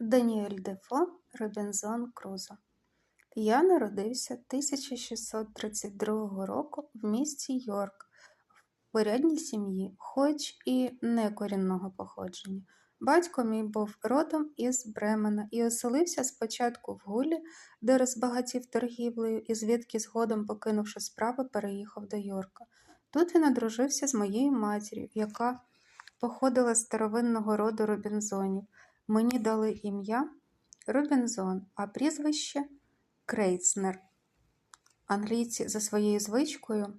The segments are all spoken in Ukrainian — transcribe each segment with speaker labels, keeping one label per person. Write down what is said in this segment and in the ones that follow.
Speaker 1: Даніель Дефо Робінзон Крузо Я народився 1632 року в місті Йорк в порядній сім'ї, хоч і не корінного походження. Батько мій був родом із Бремена і оселився спочатку в Гулі, де розбагатів торгівлею, і звідки згодом, покинувши справи, переїхав до Йорка. Тут він одружився з моєю матір'ю, яка походила з старовинного роду Робінзонів. Мені дали ім'я Робінзон, а прізвище Крейцнер. Англійці за своєю звичкою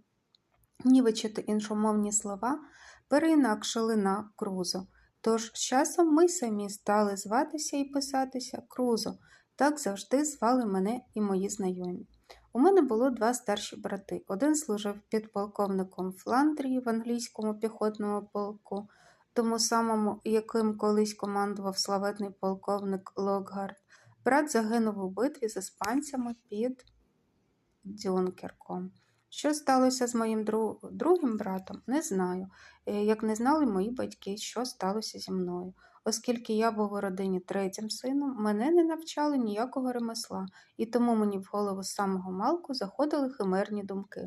Speaker 1: нівечити іншомовні слова переінакшили на крузо. Тож з часом ми самі стали зватися і писатися Крузо. Так завжди звали мене і мої знайомі. У мене було два старші брати. Один служив підполковником Фландрії в англійському піхотному полку тому самому, яким колись командував славетний полковник Локгард. Брат загинув у битві з іспанцями під Дюнкерком. Що сталося з моїм другим братом, не знаю, е, як не знали мої батьки, що сталося зі мною. Оскільки я був у родині третім сином, мене не навчали ніякого ремесла, і тому мені в голову з самого малку заходили химерні думки.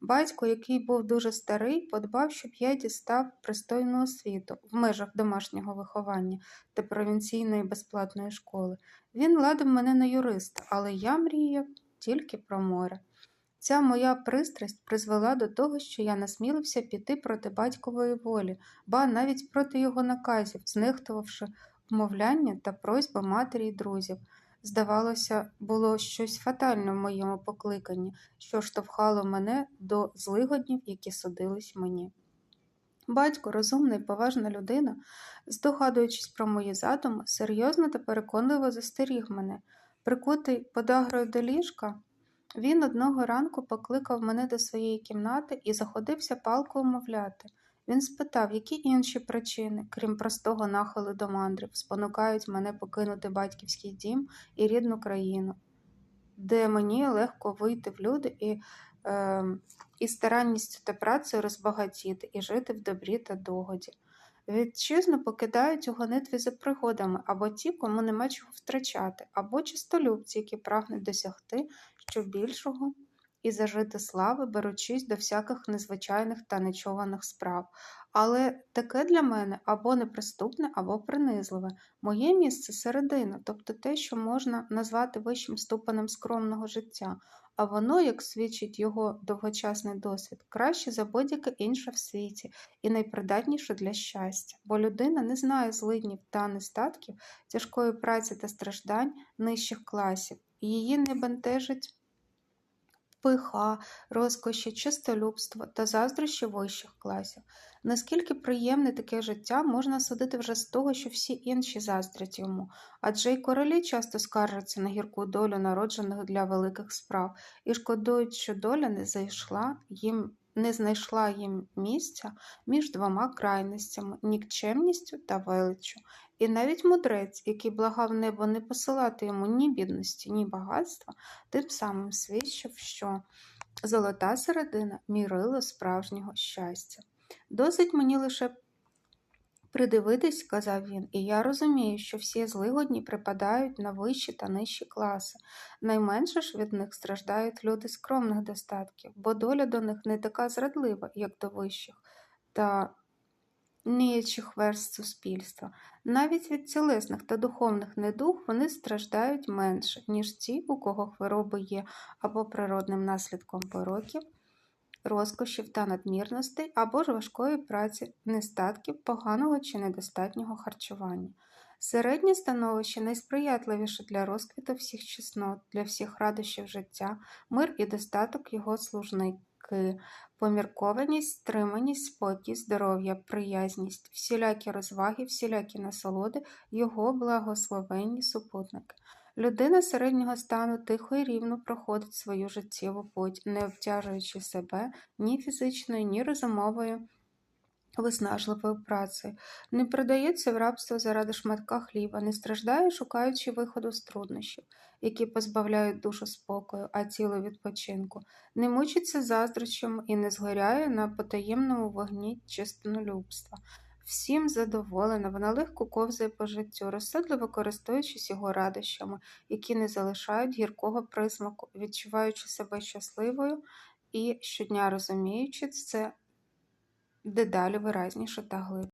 Speaker 1: Батько, який був дуже старий, подбав, щоб я дістав пристойну освіту в межах домашнього виховання та провінційної безплатної школи. Він ладив мене на юриста, але я мріяв тільки про море. Ця моя пристрасть призвела до того, що я насмілився піти проти батькової волі, ба навіть проти його наказів, знехтувавши вмовляння та просьби матері й друзів. Здавалося, було щось фатальне в моєму покликанні, що штовхало мене до злигоднів, які судились мені. Батько, розумна і поважна людина, здогадуючись про мої задуми, серйозно та переконливо застеріг мене. Прикутий подагрою до ліжка, він одного ранку покликав мене до своєї кімнати і заходився палко умовляти. Він спитав, які інші причини, крім простого нахилу до мандрів, спонукають мене покинути батьківський дім і рідну країну, де мені легко вийти в люди і е, і старанністю та працею розбагатіти і жити в добрі та догоді. Вітчизну покидають у гонитві за пригодами або ті, кому нема чого втрачати, або чистолюбці, які прагнуть досягти що більшого і зажити слави, беручись до всяких незвичайних та нечуваних справ. Але таке для мене або неприступне, або принизливе. Моє місце середина, тобто те, що можна назвати вищим ступенем скромного життя, а воно, як свідчить його довгочасний досвід, краще за будь-яке інше в світі і найпридатніше для щастя, бо людина не знає злиднів та нестатків, тяжкої праці та страждань нижчих класів, її не бентежить пиха, розкоші, чистолюбство та заздрощі вищих класів. Наскільки приємне таке життя можна судити вже з того, що всі інші заздрять йому, адже й королі часто скаржаться на гірку долю народжених для великих справ і шкодують, що доля не зайшла їм. Не знайшла їм місця між двома крайностями нікчемністю та величчю, і навіть мудрець, який благав небо не посилати йому ні бідності, ні багатства, тим самим свідчив, що золота середина мірило справжнього щастя. Досить мені лише придивитись, сказав він, і я розумію, що всі злигодні припадають на вищі та нижчі класи. Найменше ж від них страждають люди скромних достатків, бо доля до них не така зрадлива, як до вищих. та ніячих верст суспільства. Навіть від тілесних та духовних недуг вони страждають менше, ніж ті, у кого хвороби є або природним наслідком пороків, розкошів та надмірностей, або ж важкої праці, нестатків, поганого чи недостатнього харчування. Середнє становище найсприятливіше для розквіту всіх чеснот, для всіх радощів життя, мир і достаток його служник поміркованість, стриманість, спокій, здоров'я, приязність, всілякі розваги, всілякі насолоди, його благословенні супутники. Людина середнього стану тихо і рівно проходить свою життєву путь, не обтяжуючи себе ні фізичною, ні розумовою виснажливою працею, не продається в рабство заради шматка хліба, не страждає, шукаючи виходу з труднощів, які позбавляють душу спокою, а тіло відпочинку, не мучиться заздрощами і не згоряє на потаємному вогні чистонолюбства. Всім задоволена, вона легко ковзає по життю, розсудливо користуючись його радощами, які не залишають гіркого присмаку, відчуваючи себе щасливою і щодня розуміючи це дедалі виразніше та глибше.